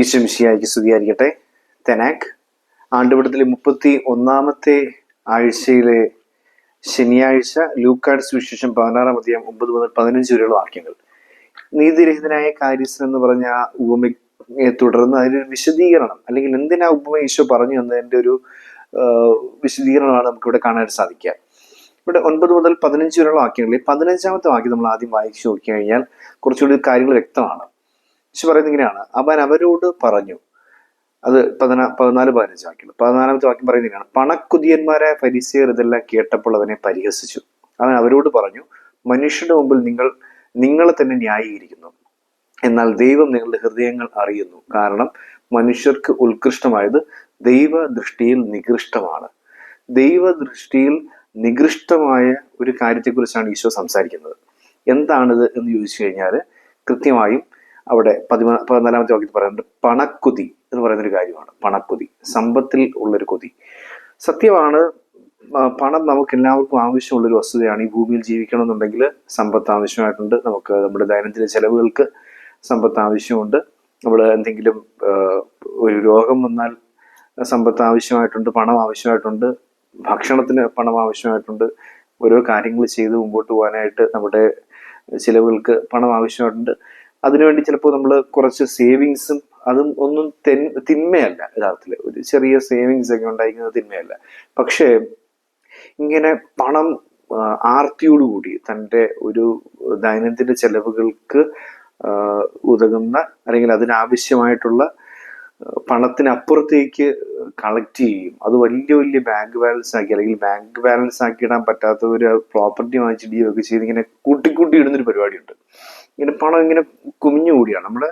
ഈശ്വംശിയായിക്ക് സ്തുതിയായിരിക്കട്ടെ. തെനാക് ആണ്ടുപടത്തിലെ മുപ്പത്തി ഒന്നാമത്തെ ആഴ്ചയിലെ ശനിയാഴ്ച ലൂക്കാഡ് സുവിശേഷം പതിനാറാം അധ്യായം ഒമ്പത് മുതൽ പതിനഞ്ച് വരെയുള്ള വാക്യങ്ങൾ. നീതിരഹിതനായ കാര്യസ്ഥൻ എന്ന് പറഞ്ഞ ആ ഉപമയെ തുടർന്ന് അതിനൊരു വിശദീകരണം അല്ലെങ്കിൽ എന്തിനാ ഉപമ ഈശോ പറഞ്ഞു എന്നതിന്റെ ഒരു വിശദീകരണമാണ് നമുക്കിവിടെ കാണാൻ സാധിക്കുക. ഇവിടെ ഒൻപത് മുതൽ പതിനഞ്ച് വരെയുള്ള വാക്യങ്ങളിൽ പതിനഞ്ചാമത്തെ വാക്യം നമ്മൾ ആദ്യം വായിച്ചു നോക്കി കഴിഞ്ഞാൽ കുറച്ചുകൂടി കാര്യങ്ങൾ വ്യക്തമാണ്. ഈശോ പറയുന്നത് ഇങ്ങനെയാണ്. അവൻ അവരോട് പറഞ്ഞു. അത് പതിനാ പതിനാല് പതിനഞ്ച് വാക്യം പതിനാലാമത്തെ വാക്യം പറയുന്നത് ഇങ്ങനെയാണ്. പണക്കുതിയന്മാരായ പരിസയർ ഇതെല്ലാം കേട്ടപ്പോൾ അവനെ പരിഹസിച്ചു. അവൻ അവരോട് പറഞ്ഞു മനുഷ്യരുടെ മുമ്പിൽ നിങ്ങൾ നിങ്ങളെ തന്നെ ന്യായീകരിക്കുന്നു. എന്നാൽ ദൈവം നിങ്ങളുടെ ഹൃദയങ്ങൾ അറിയുന്നു. കാരണം മനുഷ്യർക്ക് ഉത്കൃഷ്ടമായത് ദൈവ ദൃഷ്ടിയിൽ നികൃഷ്ടമാണ്. ദൈവ ദൃഷ്ടിയിൽ നികൃഷ്ടമായ ഒരു കാര്യത്തെക്കുറിച്ചാണ് ഈശോ സംസാരിക്കുന്നത്. എന്താണിത് എന്ന് ചോദിച്ചു കഴിഞ്ഞാൽ കൃത്യമായും അവിടെ പതിമൂന്ന് പതിനാലാമത്തെ വാക്യത്തിൽ പറയുന്നുണ്ട് പണക്കുതി എന്ന് പറയുന്ന ഒരു കാര്യമാണ്. പണക്കുതി. സമ്പത്തിൽ ഉള്ളൊരു കൊതി. സത്യമാണ് പണം നമുക്ക് എല്ലാവർക്കും ആവശ്യമുള്ളൊരു വസ്തുതയാണ്. ഈ ഭൂമിയിൽ ജീവിക്കണമെന്നുണ്ടെങ്കിൽ സമ്പത്ത് ആവശ്യമായിട്ടുണ്ട്. നമുക്ക് നമ്മുടെ ദൈനംദിന ചെലവുകൾക്ക് സമ്പത്ത് ആവശ്യമുണ്ട്. നമ്മൾ എന്തെങ്കിലും ഒരു രോഗം വന്നാൽ സമ്പത്ത് ആവശ്യമായിട്ടുണ്ട് പണം ആവശ്യമായിട്ടുണ്ട് ഭക്ഷണത്തിന് പണം ആവശ്യമായിട്ടുണ്ട് ഓരോ കാര്യങ്ങൾ ചെയ്ത് മുമ്പോട്ട് പോകാനായിട്ട് നമ്മുടെ ചിലവുകൾക്ക് പണം ആവശ്യമായിട്ടുണ്ട്. അതിനുവേണ്ടി ചിലപ്പോൾ നമ്മൾ കുറച്ച് സേവിങ്സും അതും ഒന്നും തെൻ തിന്മയല്ല യഥാർത്ഥത്തിൽ ഒരു ചെറിയ സേവിങ്സ് ഒക്കെ ഉണ്ടായിരിക്കുന്നത് തിന്മയല്ല. പക്ഷേ ഇങ്ങനെ പണം ആർത്തിയോടുകൂടി തന്റെ ഒരു ദൈനംദിന ചെലവുകൾക്ക് ഉതകുന്ന അല്ലെങ്കിൽ അതിനാവശ്യമായിട്ടുള്ള പണത്തിനപ്പുറത്തേക്ക് കളക്ട് ചെയ്യും അത് വലിയ വലിയ ബാങ്ക് ബാലൻസ് ആക്കി അല്ലെങ്കിൽ ബാങ്ക് ബാലൻസ് ആക്കി ഇടാൻ പറ്റാത്തവർ പ്രോപ്പർട്ടി വാങ്ങിച്ചിടുകയോ ഒക്കെ ചെയ്ത് ഇങ്ങനെ കൂട്ടിക്കൂട്ടി ഇടുന്നൊരു പരിപാടിയുണ്ട്. ഇങ്ങനെ പണം ഇങ്ങനെ കുമിഞ്ഞു കൂടിയാണ്. നമ്മൾ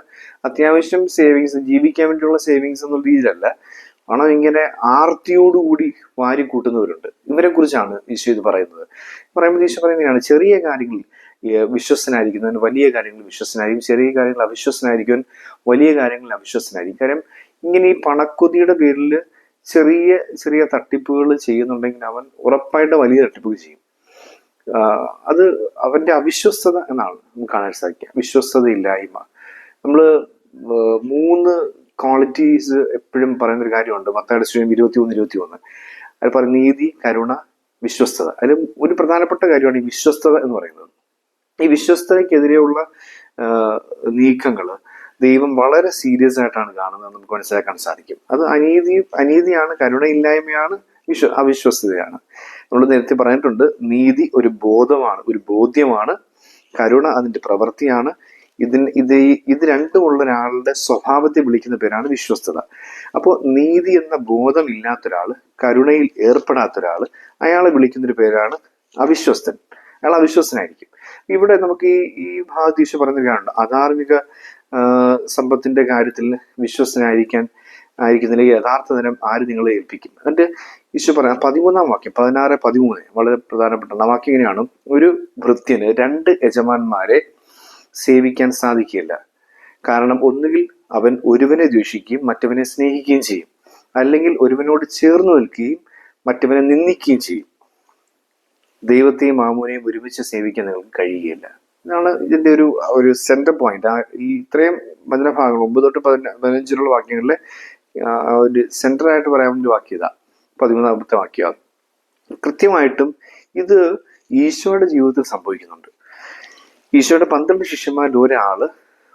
അത്യാവശ്യം സേവിങ്സ് ജീവിക്കാൻ വേണ്ടിയുള്ള സേവിങ്സ് എന്നുള്ള രീതിയിലല്ല പണം ഇങ്ങനെ ആർത്തിയോടുകൂടി വാരി കൂട്ടുന്നവരുണ്ട്. ഇവരെ കുറിച്ചാണ് ഈശോ ഇത് പറയുന്നത്. പറയുമ്പോൾ ഈശോ പറയുന്നതാണ് ചെറിയ കാര്യങ്ങളിൽ വിശ്വസനായിരിക്കുന്നവൻ വലിയ കാര്യങ്ങളിൽ വിശ്വസനായിരിക്കും ചെറിയ കാര്യങ്ങളിൽ അവിശ്വസനായിരിക്കും വലിയ കാര്യങ്ങളിൽ അവിശ്വസനായിരിക്കും കാര്യം ഇങ്ങനെ ഈ പണക്കൊതിയുടെ പേരിൽ ചെറിയ ചെറിയ തട്ടിപ്പുകൾ ചെയ്യുന്നുണ്ടെങ്കിൽ അവൻ ഉറപ്പായിട്ട് വലിയ തട്ടിപ്പുകൾ ചെയ്യും. അത് അവന്റെ അവിശ്വസ്തത എന്നാണ് നമുക്ക് കാണാൻ സാധിക്കുക. വിശ്വസ്തതയില്ലായ്മ. നമ്മൾ മൂന്ന് ക്വാളിറ്റീസ് എപ്പോഴും പറയുന്ന ഒരു കാര്യമുണ്ട്. മത്തയുടെ സ്വയം ഇരുപത്തി ഒന്ന് ഇരുപത്തി ഒന്ന് അത് പറയും നീതി കരുണ വിശ്വസ്തത. അതിൽ ഒരു പ്രധാനപ്പെട്ട കാര്യമാണ് ഈ വിശ്വസ്തത എന്ന് പറയുന്നത്. ഈ വിശ്വസ്തതയ്ക്കെതിരെയുള്ള നീക്കങ്ങൾ ദൈവം വളരെ സീരിയസ് ആയിട്ടാണ് കാണുന്നത് നമുക്ക് മനസ്സിലാക്കാൻ സാധിക്കും. അത് അനീതി അനീതിയാണ് കരുണയില്ലായ്മയാണ് വിശ്വ അവിശ്വസ്തതയാണ്. നമ്മൾ നേരത്തെ പറഞ്ഞിട്ടുണ്ട് നീതി ഒരു ബോധമാണ് ഒരു ബോധ്യമാണ്. കരുണ അതിന്റെ പ്രവൃത്തിയാണ് ഇതിന് ഇത് ഇത് രണ്ടുമുള്ള ഒരാളുടെ സ്വഭാവത്തെ വിളിക്കുന്ന പേരാണ് വിശ്വസ്തത. അപ്പോൾ നീതി എന്ന ബോധം ഇല്ലാത്ത ഒരാൾ കരുണയിൽ ഏർപ്പെടാത്ത ഒരാൾ അയാളെ വിളിക്കുന്നൊരു പേരാണ് അവിശ്വസ്തൻ. അയാൾ അവിശ്വസ്തനായിരിക്കും. ഇവിടെ നമുക്ക് ഈ ഈ ഭാഗത്ത് ഈശോ പറയുന്ന അധാർമിക സമ്പത്തിന്റെ കാര്യത്തിൽ വിശ്വസ്തനായിരിക്കാൻ ആയിരിക്കുന്നില്ലെങ്കിൽ യഥാർത്ഥ തരം ആര് നിങ്ങളെ ഏൽപ്പിക്കും? എന്നിട്ട് ഈശോ പറയാം പതിമൂന്നാം വാക്യം പതിനാറ് പതിമൂന്ന് വളരെ പ്രധാനപ്പെട്ട വാക്യം ഇങ്ങനെയാണ്. ഒരു ഭൃത്യന് രണ്ട് യജമാന്മാരെ സേവിക്കാൻ സാധിക്കില്ല കാരണം ഒന്നുകിൽ അവൻ ഒരുവനെ ദ്വേഷിക്കുകയും മറ്റവനെ സ്നേഹിക്കുകയും ചെയ്യും. അല്ലെങ്കിൽ ഒരുവനോട് ചേർന്ന് നിൽക്കുകയും മറ്റവനെ നിന്ദിക്കുകയും ചെയ്യും. ദൈവത്തെയും മാമൂനെയും ഒരുമിച്ച് സേവിക്കാൻ നിങ്ങൾക്ക് കഴിയുകയില്ല. ഇതാണ് ഇതിന്റെ ഒരു ഒരു സെന്റർ പോയിന്റ് ആ ഈ ഇത്രയും വചനഭാഗങ്ങൾ ഒമ്പത് തൊട്ട് പതിന പതിനഞ്ചിലുള്ള വാക്യങ്ങളിലെ ഒരു സെന്റർ ആയിട്ട് പറയാൻ വേണ്ടി വാക്യം ഇതാ പതിമൂന്നാമത്തെ വാക്യം കൃത്യമായിട്ടും ഇത് ഈശോയുടെ ജീവിതത്തിൽ സംഭവിക്കുന്നുണ്ട്. ഈശോയുടെ പന്ത്രണ്ട് ശിഷ്യന്മാരിൽ ഒരാൾ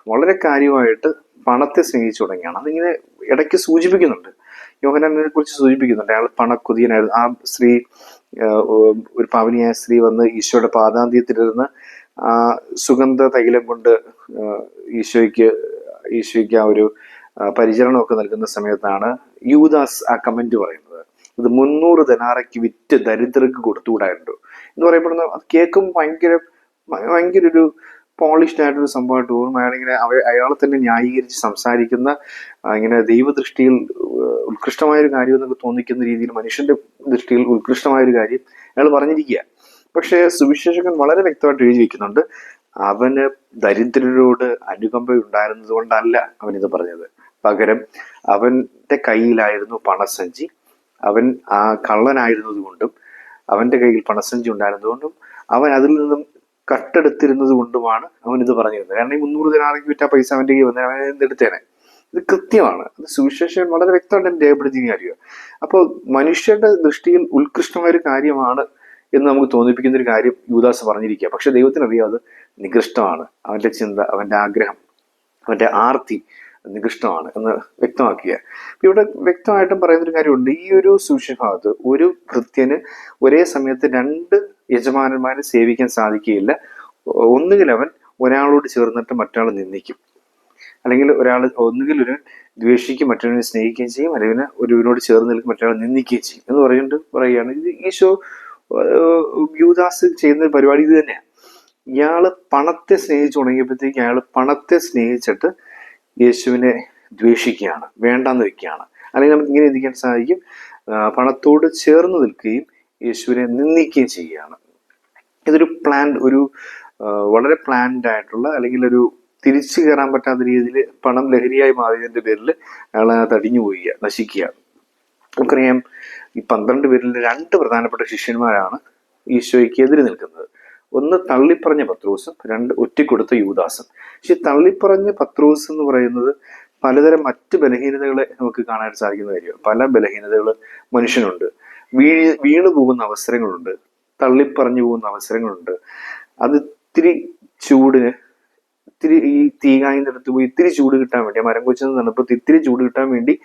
വളരെ കാര്യമായിട്ട് പണത്തെ സ്നേഹിച്ചു തുടങ്ങിയാണ്. അതിങ്ങനെ ഇടയ്ക്ക് സൂചിപ്പിക്കുന്നുണ്ട്. യോഹനാനെ കുറിച്ച് സൂചിപ്പിക്കുന്നുണ്ട്. അയാൾ പണക്കുതിയനായിരുന്നു. ആ സ്ത്രീ ഒരു പാവനിയായ സ്ത്രീ വന്ന് ഈശോയുടെ പാദാന്ത്യത്തിലിരുന്ന് ആ സുഗന്ധ തൈലം കൊണ്ട് ഈശോയ്ക്ക് ഈശോയ്ക്ക് ആ ഒരു പരിചരണമൊക്കെ നൽകുന്ന സമയത്താണ് യൂദാസ് ആ കമന്റ് പറയുന്നത്. ഇത് മുന്നൂറ് ധനാറയ്ക്ക് വിറ്റ് ദരിദ്രർക്ക് കൊടുത്തുകൂടായിരുന്നു എന്ന് പറയുമ്പോൾ അത് കേൾക്കും ഭയങ്കര ഭയങ്കര ഒരു പോളിഷ്ഡ് ആയിട്ടൊരു സംഭവമായിട്ട് തോന്നും. അയാളിങ്ങനെ അവ അയാളെ തന്നെ ന്യായീകരിച്ച് സംസാരിക്കുന്ന ഇങ്ങനെ ദൈവദൃഷ്ടിയിൽ ഉത്കൃഷ്ടമായൊരു കാര്യം എന്നൊക്കെ തോന്നിക്കുന്ന രീതിയിൽ മനുഷ്യന്റെ ദൃഷ്ടിയിൽ ഉത്കൃഷ്ടമായൊരു കാര്യം അയാൾ പറഞ്ഞിരിക്കുക. പക്ഷേ സുവിശേഷകൻ വളരെ വ്യക്തമായിട്ട് എഴുതി വെക്കുന്നുണ്ട്. അവന് ദരിദ്രരോട് അനുകമ്പ ഉണ്ടായിരുന്നത് കൊണ്ടല്ല അവൻ ഇത് പറഞ്ഞത്. പകരം അവന്റെ കയ്യിലായിരുന്നു പണസഞ്ചി. അവൻ ആ കള്ളനായിരുന്നത് കൊണ്ടും അവന്റെ കയ്യിൽ പണസഞ്ചി ഉണ്ടായിരുന്നതുകൊണ്ടും അവൻ അതിൽ നിന്നും കട്ടെടുത്തിരുന്നത് കൊണ്ടുമാണ് അവൻ ഇത് പറഞ്ഞിരുന്നത്. കാരണം ഈ മുന്നൂറ് ദിനാറിക്ക് വിറ്റ പൈസ അവന്റെ കയ്യിൽ വന്നാൽ അവൻ എന്തെടുത്തേനെ ഇത് കൃത്യമാണ്. അത് സുവിശേഷം വളരെ വ്യക്തമായിട്ട് രേഖപ്പെടുത്തിയ കാര്യമാണ്. അപ്പോൾ മനുഷ്യരുടെ ദൃഷ്ടിയിൽ ഉത്കൃഷ്ടമായ ഒരു കാര്യമാണ് എന്ന് നമുക്ക് തോന്നിപ്പിക്കുന്ന ഒരു കാര്യം യൂദാസ് പറഞ്ഞിരിക്കുക. പക്ഷെ ദൈവത്തിനറിയാം അത് നികൃഷ്ടമാണ്. അവന്റെ ചിന്ത അവന്റെ ആഗ്രഹം അവന്റെ ആർത്തി നികൃഷ്ടമാണ് എന്ന് വ്യക്തമാക്കുക ഇവിടെ വ്യക്തമായിട്ടും പറയുന്നൊരു കാര്യമുണ്ട്. ഈ ഒരു സുവിശേഷഭാഗത്ത് ഒരു ഭൃത്യന് ഒരേ സമയത്ത് രണ്ട് യജമാനന്മാരെ സേവിക്കാൻ സാധിക്കുകയില്ല. ഒന്നുകിൽ അവൻ ഒരാളോട് ചേർന്നിട്ട് മറ്റാൾ നിന്ദിക്കും. അല്ലെങ്കിൽ ഒരാൾ ഒന്നുകിൽ ഒരു ദ്വേഷിക്കും മറ്റൊരുവിനെ സ്നേഹിക്കുകയും ചെയ്യും. അല്ലെങ്കിൽ ഒരുവിനോട് ചേർന്ന് നിൽക്കും മറ്റൊരാൾ നിന്ദിക്കുകയും ചെയ്യും എന്ന് പറയുന്നുണ്ട് പറയുകയാണ്. ഇത് ഈശോ യൂദാസ് ചെയ്യുന്ന പരിപാടി ഇത് തന്നെയാണ് ഇയാൾ പണത്തെ സ്നേഹിച്ചു തുടങ്ങിയപ്പോഴത്തേക്ക് അയാൾ പണത്തെ സ്നേഹിച്ചിട്ട് യേശുവിനെ ദ്വേഷിക്കുകയാണ് വേണ്ടാന്ന് വെക്കുകയാണ്. അല്ലെങ്കിൽ നമുക്ക് ഇങ്ങനെ ചിന്തിക്കാൻ സാധിക്കും പണത്തോട് ചേർന്ന് നിൽക്കുകയും യേശുവിനെ നിന്ദിക്കുകയും ചെയ്യുകയാണ്. ഇതൊരു പ്ലാൻ ഒരു വളരെ പ്ലാൻഡ് ആയിട്ടുള്ള അല്ലെങ്കിൽ ഒരു തിരിച്ചു കയറാൻ പറ്റാത്ത രീതിയിൽ പണം ലഹരിയായി മാറിയതിന്റെ പേരിൽ അയാൾ തടിഞ്ഞു അടിഞ്ഞു പോവുക നശിക്കുക നമുക്കറിയാം ഈ പന്ത്രണ്ട് പേരിൽ രണ്ട് പ്രധാനപ്പെട്ട ശിഷ്യന്മാരാണ് ഈശോയ്ക്ക് എതിരെ നിൽക്കുന്നത്. ഒന്ന് തള്ളിപ്പറഞ്ഞ പത്രോസും രണ്ട് ഒറ്റിക്കൊടുത്ത യൂദാസും. പക്ഷെ തള്ളിപ്പറഞ്ഞ പത്രോസ് എന്ന് പറയുന്നത് പലതരം മറ്റ് ബലഹീനതകളെ നമുക്ക് കാണാൻ സാധിക്കുന്ന കാര്യമാണ്. പല ബലഹീനതകൾ മനുഷ്യനുണ്ട്. വീഴ് വീണു പോകുന്ന അവസരങ്ങളുണ്ട്. തള്ളിപ്പറഞ്ഞു പോകുന്ന അവസരങ്ങളുണ്ട്. അത് ഇത്തിരി ചൂടിന് ഇത്തിരി ഈ തീകായിന്നെടുത്ത് പോയി ഇത്തിരി ചൂട് കിട്ടാൻ വേണ്ടി ആ മരം കൊച്ചുന്ന തണുപ്പത്ത് ഇത്തിരി ചൂട് കിട്ടാൻ വേണ്ടി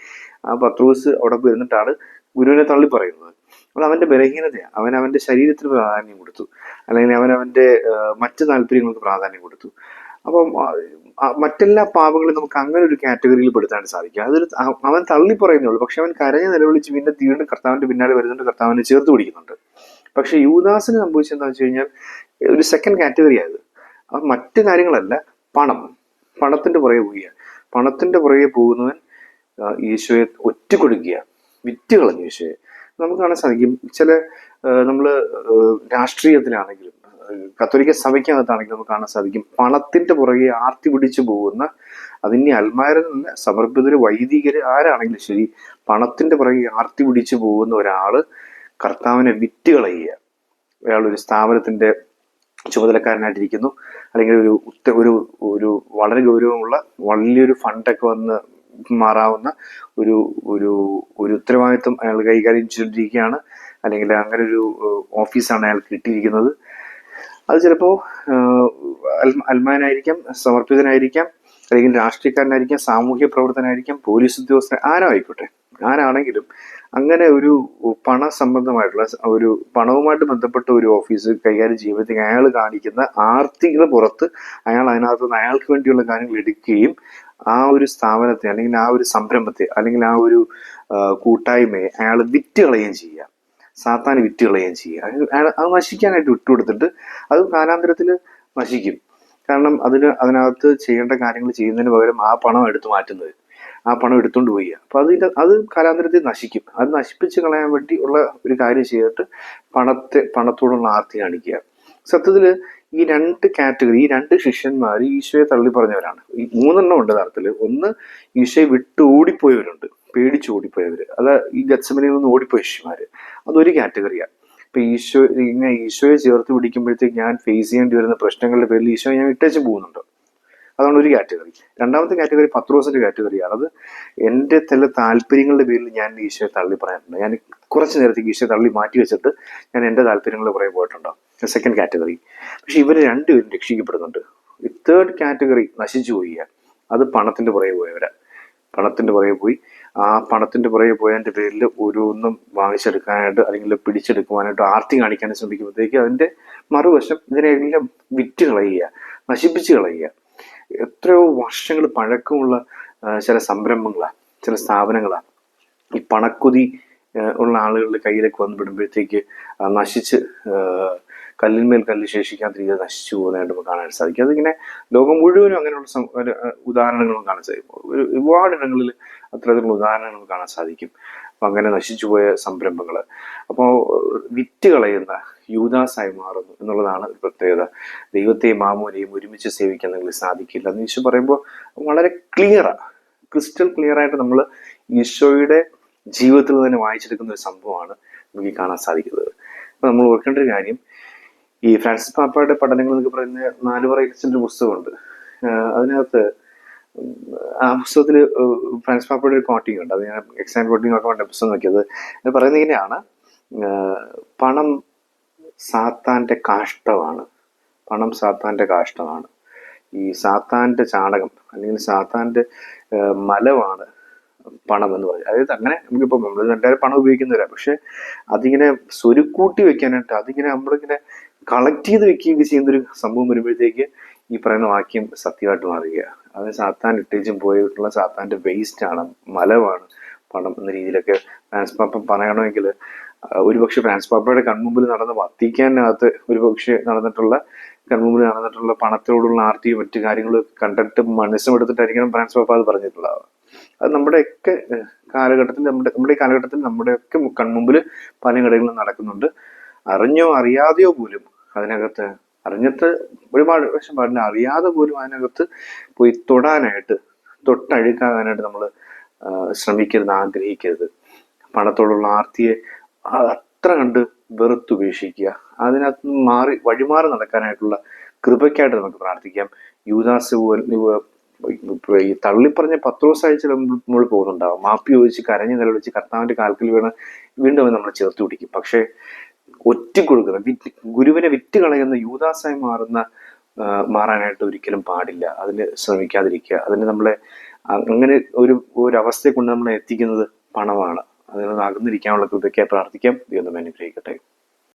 ആ പത്രോസ് അവിടെ പോയിരുന്നിട്ടാണ് ഗുരുവിനെ തള്ളി പറയുന്നത് അത് അവന്റെ ബലഹീനതയാണ്. അവൻ അവന്റെ ശരീരത്തിന് പ്രാധാന്യം കൊടുത്തു. അല്ലെങ്കിൽ അവൻ അവന്റെ മറ്റു താല്പര്യങ്ങൾക്ക് പ്രാധാന്യം കൊടുത്തു. അപ്പം മറ്റെല്ലാ പാപങ്ങളും നമുക്ക് അങ്ങനെ ഒരു കാറ്റഗറിയിൽ പെടുത്താൻ സാധിക്കും. അതൊരു അവൻ തള്ളി പറയുന്നുള്ളൂ പക്ഷെ അവൻ കരഞ്ഞ് നിലവിളിച്ച് പിന്നെ വീണ്ടും കർത്താവിന്റെ പിന്നാലെ വരുന്നുണ്ട്. കർത്താവിനെ ചേർത്ത് പിടിക്കുന്നുണ്ട്. പക്ഷെ യൂദാസിന് സംഭവിച്ചെന്താ വെച്ച് കഴിഞ്ഞാൽ ഒരു സെക്കൻഡ് കാറ്റഗറി ആയത്. അപ്പം മറ്റു കാര്യങ്ങളല്ല പണം. പണത്തിന്റെ പുറകെ പോവുക പണത്തിന്റെ പുറകെ പോകുന്നവൻ ഈശോയെ ഒറ്റ കൊടുക്കുക വിറ്റ് കളഞ്ഞു ഈശോയെ നമുക്ക് കാണാൻ സാധിക്കും. ചില നമ്മൾ രാഷ്ട്രീയത്തിലാണെങ്കിലും കത്തോലിക്ക സഭയ്ക്കകത്താണെങ്കിലും നമുക്ക് കാണാൻ സാധിക്കും. പണത്തിന്റെ പുറകെ ആർത്തി പിടിച്ചു പോകുന്ന അതിന് അൽമാരല്ല സമർപ്പിതര് വൈദികര് ആരാണെങ്കിലും ശരി പണത്തിന്റെ പുറകെ ആർത്തി പിടിച്ചു പോകുന്ന ഒരാൾ കർത്താവിനെ വിറ്റ് കളയുക. അയാൾ ഒരു സ്ഥാപനത്തിന്റെ ചുമതലക്കാരനായിട്ടിരിക്കുന്നു. അല്ലെങ്കിൽ ഒരു ഒരു ഒരു വളരെ ഗൗരവമുള്ള വലിയൊരു ഫണ്ടൊക്കെ വന്ന് മാറാവുന്ന ഒരു ഒരു ഒരു ഉത്തരവാദിത്വം അയാൾ കൈകാര്യം ചെയ്തിരിക്കുകയാണ് അല്ലെങ്കിൽ അങ്ങനെ ഒരു ഓഫീസാണ് അയാൾ കിട്ടിയിരിക്കുന്നത്. അത് ചിലപ്പോൾ അൽമാനായിരിക്കാം സമർപ്പിതനായിരിക്കാം അല്ലെങ്കിൽ രാഷ്ട്രീയക്കാരനായിരിക്കാം സാമൂഹ്യ പ്രവർത്തനായിരിക്കാം പോലീസ് ഉദ്യോഗസ്ഥൻ ആരോ ആരാണെങ്കിലും അങ്ങനെ ഒരു പണ സംബന്ധമായിട്ടുള്ള ഒരു പണവുമായിട്ട് ബന്ധപ്പെട്ട ഒരു ഓഫീസ് കൈകാര്യം ചെയ്യുമ്പോഴത്തേക്ക് അയാൾ കാണിക്കുന്ന ആർത്തിയുടെ പുറത്ത് അയാൾ അതിനകത്ത് നിന്ന് അയാൾക്ക് വേണ്ടിയുള്ള കാര്യങ്ങൾ എടുക്കുകയും ആ ഒരു സ്ഥാപനത്തെ അല്ലെങ്കിൽ ആ ഒരു സംരംഭത്തെ അല്ലെങ്കിൽ ആ ഒരു കൂട്ടായ്മയെ അയാൾ വിറ്റ് കളയുകയും ചെയ്യുക. സാത്താൻ വിറ്റ് കളയുകയും ചെയ്യുക അയാൾ അത് നശിക്കാനായിട്ട് വിട്ടുകൊടുത്തിട്ട് അത് കാലാന്തരത്തിൽ നശിക്കും. കാരണം അതിന് അതിനകത്ത് ചെയ്യേണ്ട കാര്യങ്ങൾ ചെയ്യുന്നതിന് പകരം ആ പണം എടുത്തു മാറ്റുന്നത്. ആ പണം എടുത്തുകൊണ്ട് പോയി. അപ്പൊ അത് അത് കാലാന്തരത്തിൽ നശിക്കും. അത് നശിപ്പിച്ച് കളയാൻ വേണ്ടി ഉള്ള ഒരു കാര്യം ചെയ്തിട്ട് പണത്തെ പണത്തോടുള്ള ആർത്തി കാണിക്കുക. സത്യത്തിൽ ഈ രണ്ട് കാറ്റഗറി ഈ രണ്ട് ശിഷ്യന്മാർ ഈശോയെ തള്ളി പറഞ്ഞവരാണ്. ഈ മൂന്നെണ്ണം ഉണ്ട് തരത്തിൽ ഒന്ന് ഈശോയെ വിട്ട് ഓടിപ്പോയവരുണ്ട്. പേടിച്ച് ഓടിപ്പോയവര്. അത് ഈ ഗച്ചമനിൽ നിന്ന് ഓടിപ്പോയ ശിഷ്യന്മാര്. അതൊരു കാറ്റഗറിയാണ് ഇപ്പൊ ഈശോ ഇങ്ങനെ ഈശോയെ ചേർത്ത് പിടിക്കുമ്പോഴത്തേക്ക് ഞാൻ ഫേസ് ചെയ്യേണ്ടി വരുന്ന പ്രശ്നങ്ങളുടെ പേരിൽ ഈശോ ഞാൻ ഇട്ടേച്ച് പോകുന്നുണ്ട്. അതാണ് ഒരു കാറ്റഗറി. രണ്ടാമത്തെ കാറ്റഗറി പത്രോസിന്റെ കാറ്റഗറിയാണ്. അത് എന്റെ ചില താല്പര്യങ്ങളുടെ പേരിൽ ഞാൻ ഈശോയെ തള്ളി പറയാറുണ്ട്. ഞാൻ കുറച്ച് നേരത്തേക്ക് ഈശോയെ തള്ളി മാറ്റി വെച്ചിട്ട് ഞാൻ എന്റെ താല്പര്യങ്ങളുടെ പുറകെ പോയിട്ടുണ്ടാവും സെക്കൻഡ് കാറ്റഗറി പക്ഷെ ഇവർ രണ്ടുപേരും രക്ഷിക്കപ്പെടുന്നുണ്ട്. തേർഡ് കാറ്റഗറി നശിച്ചു പോയി. അത് പണത്തിന്റെ പുറകെ പോയവരാ. പണത്തിന്റെ പുറകെ പോയി. ആ പണത്തിന്റെ പുറകെ പോയതിന്റെ പേരിൽ ഓരോന്നും വാങ്ങിച്ചെടുക്കാനായിട്ട് അല്ലെങ്കിൽ പിടിച്ചെടുക്കുവാനായിട്ട് ആർത്തി കാണിക്കാൻ ശ്രമിക്കുമ്പോഴത്തേക്ക് അതിന്റെ മറുവശം ഇതിനെല്ലാം വിറ്റ് കളയുക നശിപ്പിച്ച് കളയുക. എത്രയോ വർഷങ്ങൾ പഴക്കമുള്ള ചില സംരംഭങ്ങളാണ് ചില സ്ഥാപനങ്ങളാണ് ഈ പണക്കുതി ഉള്ള ആളുകളുടെ കയ്യിലേക്ക് വന്നുപെടുമ്പോഴത്തേക്ക് വിടുമ്പോഴത്തേക്ക് നശിച്ച് കല്ലിന്മേൽ കല്ല് ശേഷിക്കാത്ത രീതിയിൽ നശിച്ചു പോകുന്നതായിട്ട് നമുക്ക് കാണാൻ സാധിക്കും. അതിങ്ങനെ ലോകം മുഴുവനും അങ്ങനെയുള്ള ഉദാഹരണങ്ങളും കാണാൻ സാധിക്കും. ഒരു ഒരുപാട് ഇടങ്ങളിൽ അത്തരത്തിലുള്ള ഉദാഹരണങ്ങൾ കാണാൻ സാധിക്കും. അങ്ങനെ നശിച്ചുപോയ സംരംഭങ്ങൾ അപ്പോൾ വിറ്റ് കളയുന്ന യൂദാസായി മാറുന്നു എന്നുള്ളതാണ് ഒരു പ്രത്യേകത. ദൈവത്തെയും മാമോനെയും ഒരുമിച്ച് സേവിക്കാൻ നിങ്ങൾ സാധിക്കില്ല. എന്ന് ഈശോ പറയുമ്പോൾ വളരെ ക്ലിയറാണ് ക്രിസ്റ്റൽ ക്ലിയർ ആയിട്ട് നമ്മൾ ഈശോയുടെ ജീവിതത്തിൽ തന്നെ വായിച്ചെടുക്കുന്ന ഒരു സംഭവമാണ് നമുക്ക് കാണാൻ സാധിക്കുന്നത്. അപ്പൊ നമ്മൾ ഓർക്കേണ്ട ഒരു കാര്യം ഈ ഫ്രാൻസിസ് പാപ്പയുടെ പഠനങ്ങൾ എന്നൊക്കെ പറയുന്ന നാലുപറ പറയിച്ചിന്റെ പുസ്തകമുണ്ട്. അതിനകത്ത് ആ പുസ്തകത്തിൽ ഫ്രാൻസ് പാപ്പയുടെ ഒരു കോട്ടിങ് ഉണ്ട്. അത് ഞാൻ എക്സാം കോട്ടിങ് ഒക്കെ വേണ്ട പുസ്തകം നോക്കിയത്. അത് പറയുന്നത് ഇങ്ങനെയാണ്. പണം സാത്താന്റെ കാഷ്ടമാണ്. പണം സാത്താന്റെ കാഷ്ടമാണ്. ഈ സാത്താന്റെ ചാണകം അല്ലെങ്കിൽ സാത്താന്റെ ആഹ് മലമാണ് പണം എന്ന് പറയുന്നത് അതായത് അങ്ങനെ നമുക്കിപ്പോൾ നമ്മൾ എല്ലാവരും പണം ഉപയോഗിക്കുന്നവരാണ് പക്ഷെ അതിങ്ങനെ സ്വരുക്കൂട്ടി വെക്കാനായിട്ട് അതിങ്ങനെ നമ്മളിങ്ങനെ കളക്ട് ചെയ്ത് വെക്കുകയൊക്കെ ചെയ്യുന്നൊരു സംഭവം വരുമ്പോഴത്തേക്ക് ഈ പറയുന്ന വാക്യം സത്യമായിട്ട് മാറുക. അത് സാത്താൻ ഇട്ടേച്ചും പോയിട്ടുള്ള സാത്താന്റെ ആണ് മലമാണ് പണം എന്ന രീതിയിലൊക്കെ ഫ്രാൻസ് പാപ്പ പറയണമെങ്കിൽ ഒരുപക്ഷെ ഫ്രാൻസ് പാപ്പയുടെ കൺമുമ്പിൽ നടന്ന വത്തിക്കാനകത്ത് ഒരുപക്ഷെ നടന്നിട്ടുള്ള കൺമുമ്പിൽ നടന്നിട്ടുള്ള പണത്തോടുള്ള ആർത്തിയും മറ്റു കാര്യങ്ങളും കണ്ടിട്ട് മനസ്സുമെടുത്തിട്ടായിരിക്കണം ഫ്രാൻസ് പാപ്പ അത് പറഞ്ഞിട്ടുള്ളത്. അത് നമ്മുടെയൊക്കെ കാലഘട്ടത്തിൽ നമ്മുടെ നമ്മുടെ ഈ കാലഘട്ടത്തിൽ നമ്മുടെയൊക്കെ കൺമുമ്പിൽ പല ഘടകങ്ങളും നടക്കുന്നുണ്ട്. അറിഞ്ഞോ അറിയാതെയോ പോലും അതിനകത്ത് അറിഞ്ഞിട്ട് ഒരുപാട് പക്ഷെ പറഞ്ഞ അറിയാതെ പോലും അതിനകത്ത് പോയി തൊടാനായിട്ട് തൊട്ടഴുക്കാകാനായിട്ട് നമ്മൾ ശ്രമിക്കരുത് ആഗ്രഹിക്കരുത്. പണത്തോടുള്ള ആർത്തിയെ അത്ര കണ്ട് വെറുത്തുപേക്ഷിക്കുക അതിനകത്ത് മാറി വഴിമാറി നടക്കാനായിട്ടുള്ള കൃപയ്ക്കായിട്ട് നമുക്ക് പ്രാർത്ഥിക്കാം. യൂദാസ് ഈ തള്ളിപ്പറഞ്ഞ പത്രോസ് അയച്ച് നമ്മൾ പോകുന്നുണ്ടാവും. മാപ്പി ചോദിച്ച് കരഞ്ഞ് നിലവിളിച്ച് കർത്താവിന്റെ കാൽക്കൽ വീണ് വീണ്ടും നമ്മൾ ചേർത്ത് പിടിക്കും. പക്ഷേ ഒറ്റിക്കൊടുക്കുന്ന വിറ്റ് ഗുരുവിനെ വിറ്റ് കളയുന്ന യൂദാസായി മാറുന്ന മാറാനായിട്ട് ഒരിക്കലും പാടില്ല. അതിന് ശ്രമിക്കാതിരിക്കുക. അതിന് നമ്മളെ അങ്ങനെ ഒരു ഒരു അവസ്ഥയെ കൊണ്ട് നമ്മളെ എത്തിക്കുന്നത് പണമാണ്. അതിൽ നിന്ന് അകന്നിരിക്കാനുള്ള കൃപയ്ക്കായി പ്രാർത്ഥിക്കാം. ദൈവം അനുഗ്രഹിക്കട്ടെ.